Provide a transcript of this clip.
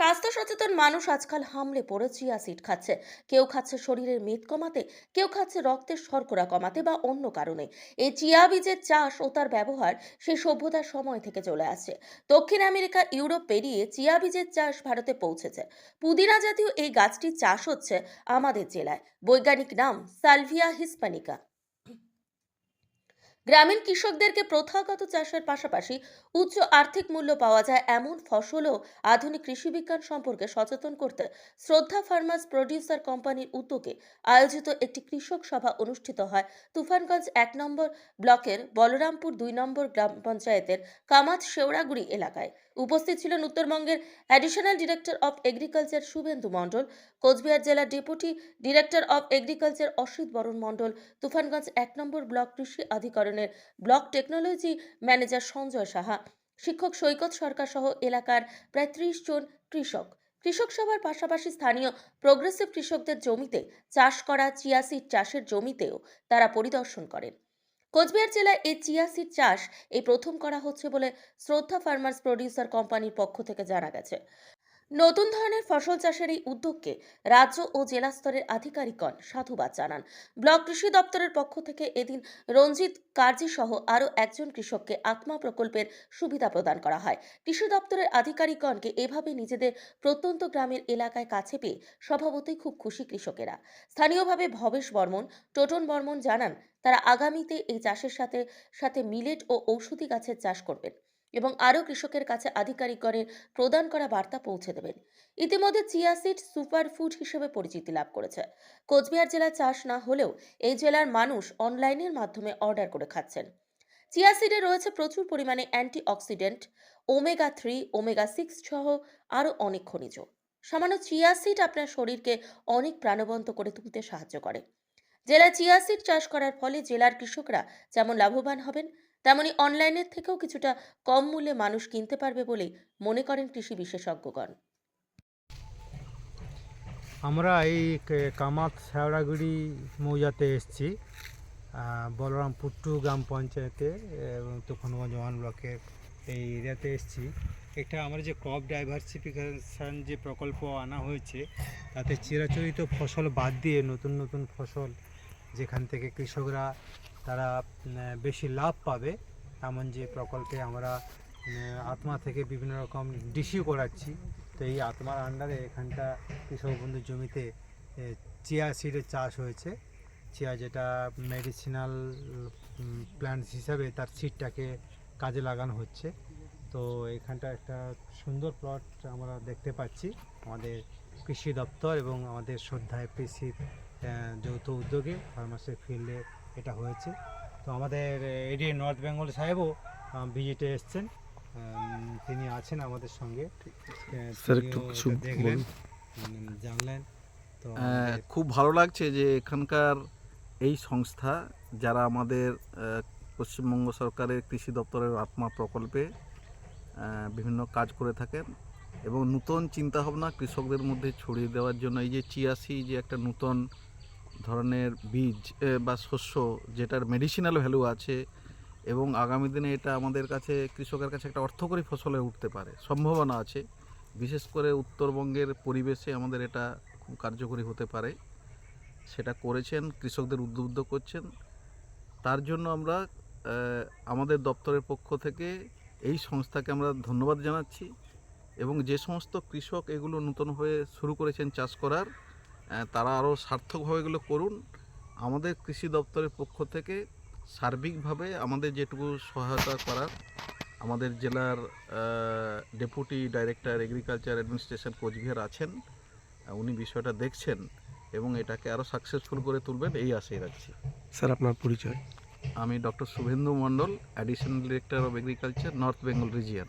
স্বাস্থ্য সচেতন মানুষ আজকাল হামলে পড়ে, চিয়া সিড খাচ্ছে। কেউ খাচ্ছে শরীরের মেদ কমাতে, কেউ খাচ্ছে রক্তের শর্করা কমাতে বা অন্য কারণে। এই চিয়া বীজের চাষ ও তার ব্যবহার সেই সভ্যতার সময় থেকে চলে আসছে। দক্ষিণ আমেরিকা, ইউরোপ পেরিয়ে চিয়া বীজের চাষ ভারতে পৌঁছেছে। পুদিনা জাতীয় এই গাছটির চাষ হচ্ছে আমাদের জেলায়। বৈজ্ঞানিক নাম সালভিয়া হিসপানিকা। গ্রামীণ কৃষকদেরকে প্রথাগত চাষের পাশাপাশি উচ্চ আর্থিক মূল্য পাওয়া যায় এমন ফসলও আধুনিক কৃষি বিজ্ঞান সম্পর্কে সচেতন করতে শ্রদ্ধা ফার্মার্স প্রডিউসার কোম্পানির উদ্যোগে আয়োজিত একটি কৃষক সভা অনুষ্ঠিত হয়। তুফানগঞ্জ এক নম্বর ব্লকের বলরামপুর দুই নম্বর গ্রাম পঞ্চায়েতের কামাত শেওড়াগুড়ি এলাকায় উপস্থিত ছিলেন উত্তরবঙ্গের additional director of agriculture Suvendu Mondal, Cooch Behar জেলার deputy director of agriculture Asit Baran Mondal, Tufanganj এক নম্বর ব্লক কৃষি আধিকরণের block technology manager Sanjay Saha, শিক্ষক সৈকত সরকার সহ এলাকার প্রায় ত্রিশ জন কৃষক। কৃষক সভার পাশাপাশি স্থানীয় প্রোগ্রেসিভ কৃষকদের জমিতে চাষ করা চিয়া সিড চাষের জমিতেও তারা পরিদর্শন করেন। কোচবিহার জেলায় এই চিয়া সিড চাষ এই প্রথম করা হচ্ছে বলে শ্রদ্ধা ফার্মার্স প্রডিউসার কোম্পানির পক্ষ থেকে জানা গেছে। নতুন ধরনের ফসল চাষের এই উদ্যোগকে রাজ্য ও জেলা স্তরের আধিকারিকগণ সাধুবাদ জানান। ব্লক কৃষি দপ্তরের পক্ষ থেকে এদিন রঞ্জিত কার্জি সহ আরও একজন কৃষককে আত্মা প্রকল্পের সুবিধা প্রদান করা হয়। কৃষি দপ্তরের আধিকারিকগণকে এভাবে নিজেদের প্রত্যন্ত গ্রামের এলাকায় কাছে পেয়ে স্বভাবতই খুব খুশি কৃষকেরা। স্থানীয়ভাবে ভবেশ বর্মন, টোটন বর্মন জানান, তারা আগামীতে এই চাষের সাথে সাথে মিলেট ও ঔষধি গাছের চাষ করবেন। এবং আরও কৃষকের কাছে আধিকারিকগণের প্রদান করা বার্তা পৌঁছে দেবেন। ইতিমধ্যে চিয়া সিড সুপার ফুড হিসেবে পরিচিতি লাভ করেছে। কোচবিহার জেলা চাষ না হলেও এই জেলার মানুষ অনলাইনের মাধ্যমে অর্ডার করে খাচ্ছেন। চিয়া সিডে রয়েছে প্রচুর পরিমাণে antioxidant omega three, omega six সহ আরও অনেক খনিজ। সামান্য চিয়া সিড আপনার শরীরকে অনেক প্রাণবন্ত করে তুলতে সাহায্য করে। জেলায় চিয়া সিড চাষ করার ফলে জেলার কৃষকরা যেমন লাভবান হবেন তেমনি অনলাইনের থেকেও কিছুটা কম মূল্যে মানুষ কিনতে পারবে বলেই মনে করেন কৃষি বিশেষজ্ঞগণ। আমরা এই কামাত শেওড়াগুড়ি মৌজাতে এসেছি বলরামপুর টু গ্রাম পঞ্চায়েতে এবং তুফানগঞ্জ ওয়ান ব্লকের এই এরিয়াতে এসেছি। এটা আমরা যে ক্রপ ডাইভার্সিফিকেশান যে প্রকল্প আনা হয়েছে, তাতে চিরাচরিত ফসল বাদ দিয়ে নতুন নতুন ফসল যেখান থেকে কৃষকরা তারা বেশি লাভ পাবে। এমন যে প্রকল্পে আমরা আত্মা থেকে বিভিন্ন রকম ডিসিউ করাচ্ছি। তো এই আত্মার আন্ডারে এখানটা কৃষক বন্ধুর জমিতে চিয়া সিডের চাষ হয়েছে। চিয়া যেটা মেডিসিনাল প্ল্যান্ট হিসাবে তার সিডটাকে কাজে লাগানো হচ্ছে। তো এখানটা একটা সুন্দর প্লট আমরা দেখতে পাচ্ছি। আমাদের কৃষি দপ্তর এবং আমাদের শ্রদ্ধায় কৃষির যৌথ উদ্যোগে ফার্মাসির ফিল্ডে এটা হয়েছে। তো আমাদের এডি নর্থ বেঙ্গল সাহেবও ভিজিটে এসছেন। তিনি আছেন আমাদের সঙ্গে। দেখলেন জানলেন। তো খুব ভালো লাগছে যে এখানকার এই সংস্থা যারা আমাদের পশ্চিমবঙ্গ সরকারের কৃষি দপ্তরের আত্মা প্রকল্পে বিভিন্ন কাজ করে থাকেন এবং নূতন চিন্তাভাবনা কৃষকদের মধ্যে ছড়িয়ে দেওয়ার জন্য এই যে চিয়াসি যে একটা নূতন ধরনের বীজ বা শস্য যেটার মেডিসিনাল ভ্যালু আছে এবং আগামী দিনে এটা আমাদের কাছে, কৃষকের কাছে একটা অর্থকরী ফসলে উঠতে পারে, সম্ভাবনা আছে। বিশেষ করে উত্তরবঙ্গের পরিবেশে আমাদের এটা খুব কার্যকরী হতে পারে। সেটা করেছেন, কৃষকদের উদ্বুদ্ধ করছেন। তার জন্য আমরা আমাদের দপ্তরের পক্ষ থেকে এই সংস্থাকে আমরা ধন্যবাদ জানাচ্ছি এবং যে সমস্ত কৃষক এগুলো নতুনভাবে শুরু করেছেন চাষ করার তারা আরও সার্থকভাবে এগুলো করুন। আমাদের কৃষি দপ্তরের পক্ষ থেকে সার্বিকভাবে আমাদের যেটুকু সহায়তা করার আমাদের জেলার deputy director agriculture administration Cooch Behar আছেন উনি বিষয়টা দেখছেন এবং এটাকে আরও সাকসেসফুল করে তুলবেন এই আশাই রাখছি। স্যার আপনার পরিচয়? আমি doctor Suvendu Mondal additional director of agriculture north Bengal region.